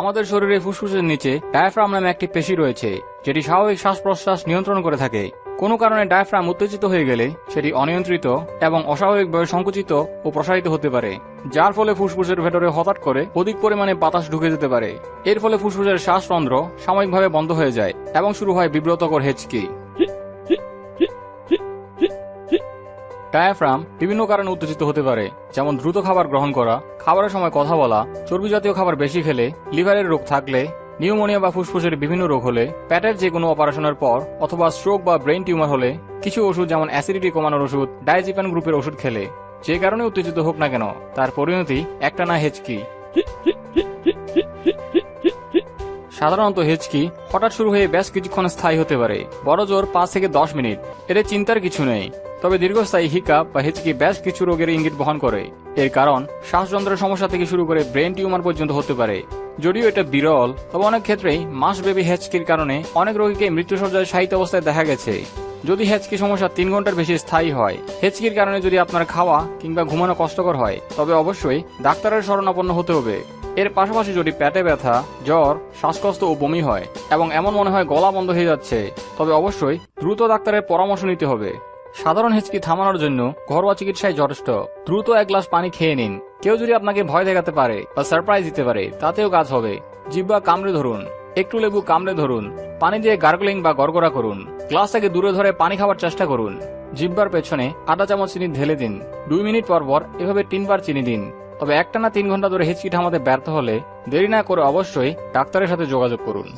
আমাদের শরীরে ফুসফুসের নিচে ডায়াফ্রাম নামে একটি পেশি রয়েছে, যেটি স্বাভাবিক শ্বাস প্রশ্বাস নিয়ন্ত্রণ করে থাকে। কোনো কারণে ডায়াফ্রাম উত্তেজিত হয়ে গেলে সেটি অনিয়ন্ত্রিত এবং অস্বাভাবিকভাবে সংকুচিত ও প্রসারিত হতে পারে, যার ফলে ফুসফুসের ভেতরে হঠাৎ করে অধিক পরিমাণে বাতাস ঢুকে যেতে পারে। এর ফলে ফুসফুসের শ্বাসরন্ধ্র সাময়িকভাবে বন্ধ হয়ে যায় এবং শুরু হয় বিব্রতকর হেঁচকি। ডায়াফ্রাম বিভিন্ন কারণে উত্তেজিত হতে পারে, যেমন দ্রুত খাবার গ্রহণ করা, খাবারের সময় কথা বলা, চর্বি জাতীয় খাবার বেশি খেলে, লিভারের রোগ থাকলে, নিউমোনিয়া বা ফুসফুসের বিভিন্ন রোগ হলে প্যাটের যে কোনো অপারেশনের পর অথবা স্ট্রোক বা ব্রেন টিউমার হলে, কিছু ওষুধ যেমন অ্যাসিডিটি কমানোর ওষুধ ডায়াজিপান গ্রুপের ওষুধ খেলে, যে কারণে উত্তেজিত হোক না কেন, তার পরিণতি একটা না হেঁচকি। সাধারণত হেঁচকি হঠাৎ শুরু হয়ে বেশ কিছুক্ষণ স্থায়ী হতে পারে, বড় জোর পাঁচ থেকে দশ মিনিট, এতে চিন্তার কিছু নেই। তবে দীর্ঘস্থায়ী হিকাপ বা হেঁচকি বেশ কিছু রোগের ইঙ্গিত বহন করে। এর কারণ, শ্বাসযন্ত্রের সমস্যা থেকে শুরু করে ব্রেন টিউমার পর্যন্ত হতে পারে। যদিও এটা বিরল, তবে অনেক ক্ষেত্রেই মাসব্যাপী হেঁচকির কারণে অনেক রোগীকে মৃত্যুসজ্জায় শায়িত অবস্থায় দেখা গেছে। যদি হেঁচকি সমস্যা তিন ঘণ্টার বেশি স্থায়ী হয় হেঁচকির কারণে যদি আপনার খাওয়া কিংবা ঘুমানো কষ্টকর হয়, তবে অবশ্যই ডাক্তারের শরণাপন্ন হতে হবে। এর পাশাপাশি যদি পেটে ব্যথা, জ্বর, শ্বাসকষ্ট ও বমি হয় এবং এমন মনে হয় গলা বন্ধ হয়ে যাচ্ছে, তবে অবশ্যই দ্রুত ডাক্তারের পরামর্শ নিতে হবে। সাধারণ হিচকি থামানোর জন্য ঘরোয়া চিকিৎসায় যথেষ্ট। দ্রুত এক গ্লাস পানি খেয়ে নিন। কেউ যদি আপনাকে ভয় দেখাতে পারে বা সারপ্রাইজ দিতে পারে, তাতেও কাজ হবে। জিব্বা কামড়ে ধরুন। একটু লেবু কামড়ে ধরুন। পানি দিয়ে গার্গলিং বা গড়গড়া করুন। গ্লাস থেকে দূরে ধরে পানি খাওয়ার চেষ্টা করুন। জিব্বার পেছনে আধা চামচ চিনি ঢেলে দিন। দুই মিনিট পর পর এভাবে তিনবার চিনি দিন। তবে একটানা তিন ঘণ্টা ধরে হিচকি থামাতে ব্যর্থ হলে দেরি না করে অবশ্যই ডাক্তারের সাথে যোগাযোগ করুন।